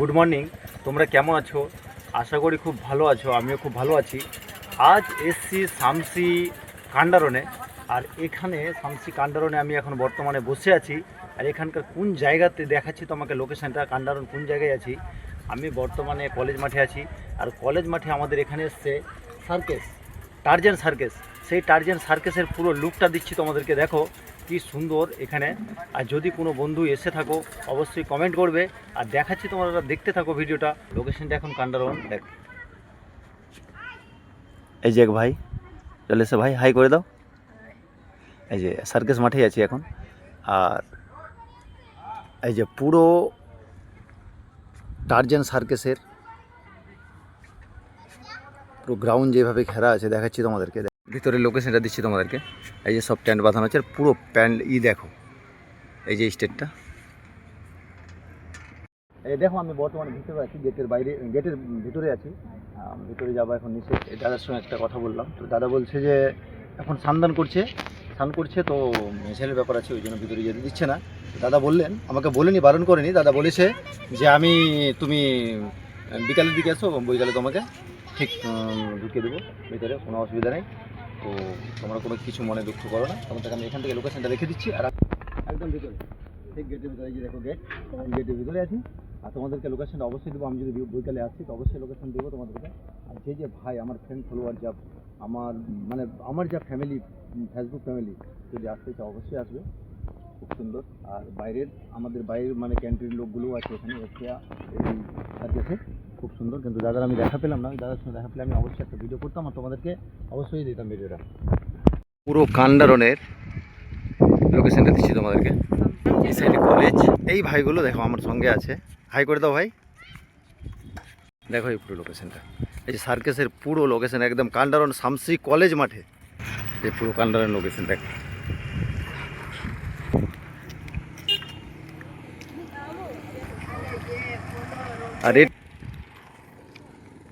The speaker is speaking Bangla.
গুড মর্নিং তোমরা কেমন আছো? আশা করি খুব ভালো আছো, আমিও খুব ভালো আছি। আজ এসছি শামসি কান্ডারনে আর এখানে শামসি কান্ডারনে আমি এখন বর্তমানে বসে আছি। আর এখানকার কোন জায়গাতে দেখাচ্ছি তোমাকে লোকেশনটা কান্ডারন কোন জায়গায় আছি? আমি বর্তমানে কলেজ মাঠে আছি। আর কলেজ মাঠে আমাদের এখানে এসছে সার্কেস, টার্জেন সার্কেস। সেই টার্জেন সার্কেসের পুরো লুকটা দিচ্ছি তোমাদেরকে, দেখো কি সুন্দর এখানে। আর যদি কোনো বন্ধু এসে থাকো, অবশ্যই কমেন্ট করবে। আর দেখাচ্ছি তোমরা দেখতে থাকো ভিডিওটা লোকেশনটা এখন কান্ডারন দেখো। এই যে এক ভাই, চলে এসে ভাই হাই করে দাও। এই যে সার্কেস মাঠেই আছি এখন। আর এই যে পুরো টার্জেন সার্কেসের পুরো গ্রাউন্ড যেভাবে ঘেরা আছে, দেখাচ্ছি তোমাদেরকে ভিতরে লোকেশনটা দিচ্ছি তোমাদেরকে। এই যে সব ট্যান্ট বাঁধানো আছে পুরো প্যান্ট ই দেখো। এই যে স্টেটটা এই দেখো, আমি বর্তমানে ভিতরে আছি গেটের বাইরে, গেটের ভিতরে আছি। ভিতরে যাব এখন এই দাদার সঙ্গে একটা কথা বললাম। তো দাদা বলছে যে, এখন স্নান করছে। স্নান করছে তো ছেলের ব্যাপার আছে, ওই জন্য ভিতরে যেতে দিচ্ছে না। দাদা বললেন, আমাকে বলেনি, বারণ করেনি। দাদা বলেছে যে, আমি, তুমি বিকালের দিকে এসো, বৈকালে তোমাকে ঠিক ঢুকিয়ে দেবো। ভিতরে কোনো অসুবিধা নেই। তো তোমরা কোনো কিছু মনে দুঃখ করো না। তোমাদেরকে আমি এখান থেকে লোকেশনটা রেখে দিচ্ছি আর একদম ভিতরে। ঠিক গেটের ভিতরে যে দেখো গেট আমি গেটের ভিতরে আছি। আর তোমাদেরকে লোকেশনটা অবশ্যই দেবো, আমি যদি বৈকালে আসছি তো অবশ্যই লোকেশন দেবো তোমাদেরকে। আর যে যে ভাই, আমার ফ্রেন্ড ফলোয়ার যা আমার মানে আমার যা ফ্যামিলি ফেসবুক ফ্যামিলি যদি আসতে চাও, অবশ্যই আসবে। খুব সুন্দর। আর বাইরের, আমাদের বাইরের মানে ক্যান্টিন লোকগুলোও আছে এখানে এই খুব সুন্দর, কিন্তু দাদার আমি দেখা পেলাম না দাদার সঙ্গে দেখা পেলে আমি অবশ্যই একটা ভিডিও করতাম আর তোমাদেরকে অবশ্যই দিতাম ভিডিওটা। পুরো কান্ডারনের লোকেশনটা দিচ্ছি তোমাদেরকে। কলেজ এই ভাইগুলো দেখো আমার সঙ্গে আছে। হাই করে দাও ভাই। দেখো এই পুরো লোকেশনটা এই যে সার্কেসের পুরো লোকেশন একদম কান্ডারন শামসি কলেজ মাঠে। এই পুরো কান্ডারন লোকেশন দেখো আর এর